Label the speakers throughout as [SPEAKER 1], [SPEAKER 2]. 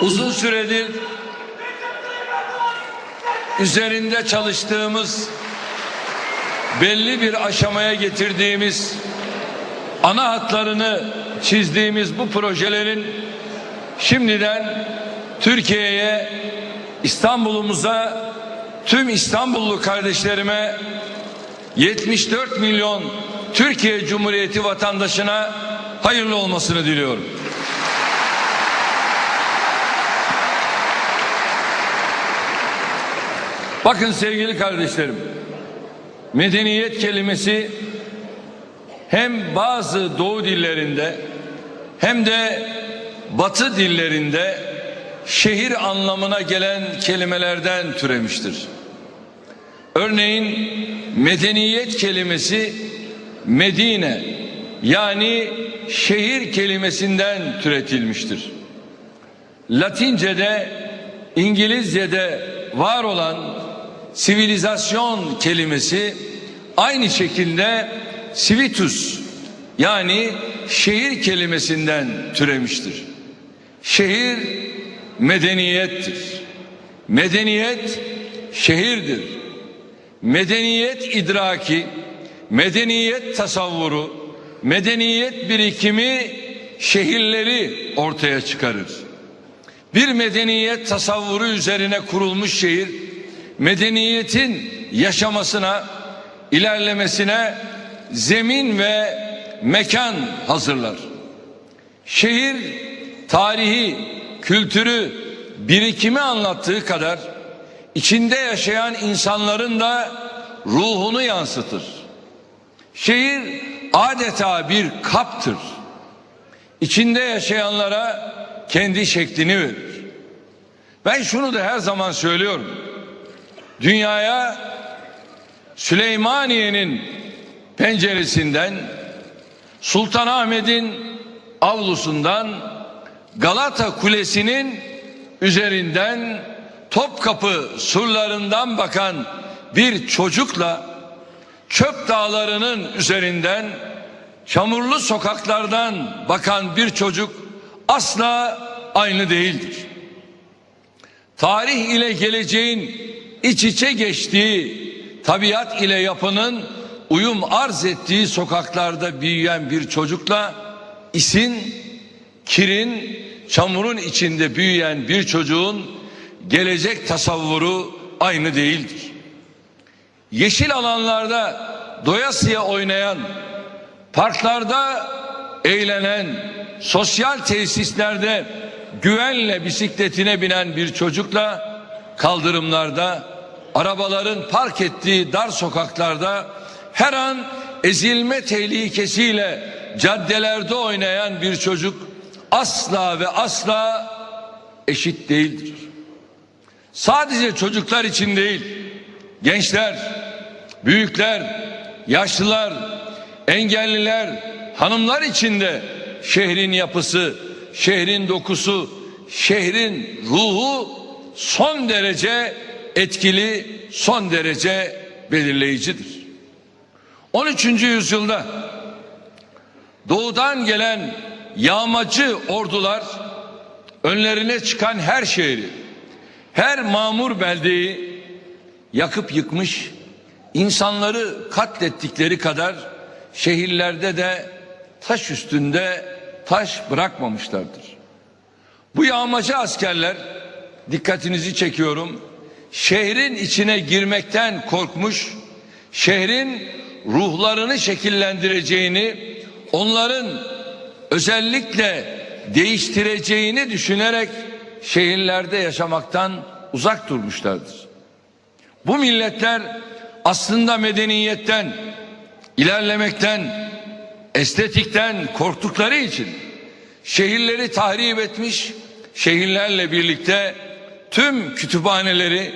[SPEAKER 1] Uzun süredir üzerinde çalıştığımız belli bir aşamaya getirdiğimiz ana hatlarını çizdiğimiz bu projelerin şimdiden Türkiye'ye İstanbul'umuza tüm İstanbullu kardeşlerime 74 milyon Türkiye Cumhuriyeti vatandaşına hayırlı olmasını diliyorum. Bakın sevgili kardeşlerim, medeniyet kelimesi hem bazı doğu dillerinde hem de batı dillerinde şehir anlamına gelen kelimelerden türemiştir. Örneğin medeniyet kelimesi Medine yani şehir kelimesinden türetilmiştir. Latince'de, İngilizce'de var olan sivilizasyon kelimesi aynı şekilde civitus yani şehir kelimesinden türemiştir. Şehir medeniyettir. Medeniyet şehirdir. Medeniyet idraki, medeniyet tasavvuru, medeniyet birikimi şehirleri ortaya çıkarır. Bir medeniyet tasavvuru üzerine kurulmuş şehir medeniyetin yaşamasına, ilerlemesine zemin ve mekan hazırlar. Şehir tarihi, kültürü, birikimi anlattığı kadar içinde yaşayan insanların da ruhunu yansıtır. Şehir adeta bir kaptır. İçinde yaşayanlara kendi şeklini verir. Ben şunu da her zaman söylüyorum. Dünyaya Süleymaniye'nin penceresinden Sultanahmet'in avlusundan Galata Kulesi'nin üzerinden Topkapı surlarından bakan bir çocukla çöp dağlarının üzerinden çamurlu sokaklardan bakan bir çocuk asla aynı değildir. Tarih ile geleceğin iç içe geçtiği, tabiat ile yapının uyum arz ettiği sokaklarda büyüyen bir çocukla isin, kirin, çamurun içinde büyüyen bir çocuğun gelecek tasavvuru aynı değildir. Yeşil alanlarda doyasıya oynayan, parklarda eğlenen, sosyal tesislerde güvenle bisikletine binen bir çocukla kaldırımlarda, arabaların park ettiği dar sokaklarda her an ezilme tehlikesiyle caddelerde oynayan bir çocuk asla ve asla eşit değildir. Sadece çocuklar için değil, gençler, büyükler, yaşlılar, engelliler, hanımlar için de şehrin yapısı, şehrin dokusu, şehrin ruhu son derece etkili, son derece belirleyicidir. 13. yüzyılda doğudan gelen yağmacı ordular önlerine çıkan her şehri, her mamur beldeyi yakıp yıkmış, insanları katlettikleri kadar şehirlerde de taş üstünde taş bırakmamışlardır. Bu yağmacı askerler dikkatinizi çekiyorum. Şehrin içine girmekten korkmuş, şehrin ruhlarını şekillendireceğini, onların özellikle değiştireceğini düşünerek şehirlerde yaşamaktan uzak durmuşlardır. Bu milletler aslında medeniyetten, ilerlemekten, estetikten korktukları için şehirleri tahrip etmiş, şehirlerle birlikte tüm kütüphaneleri,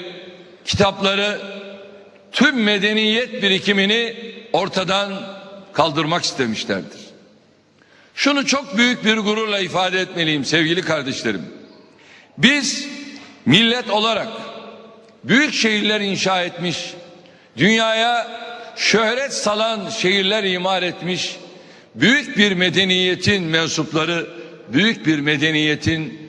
[SPEAKER 1] kitapları, tüm medeniyet birikimini ortadan kaldırmak istemişlerdir. Şunu çok büyük bir gururla ifade etmeliyim sevgili kardeşlerim. Biz millet olarak büyük şehirler inşa etmiş, dünyaya şöhret salan şehirler imar etmiş, büyük bir medeniyetin mensupları, büyük bir medeniyetin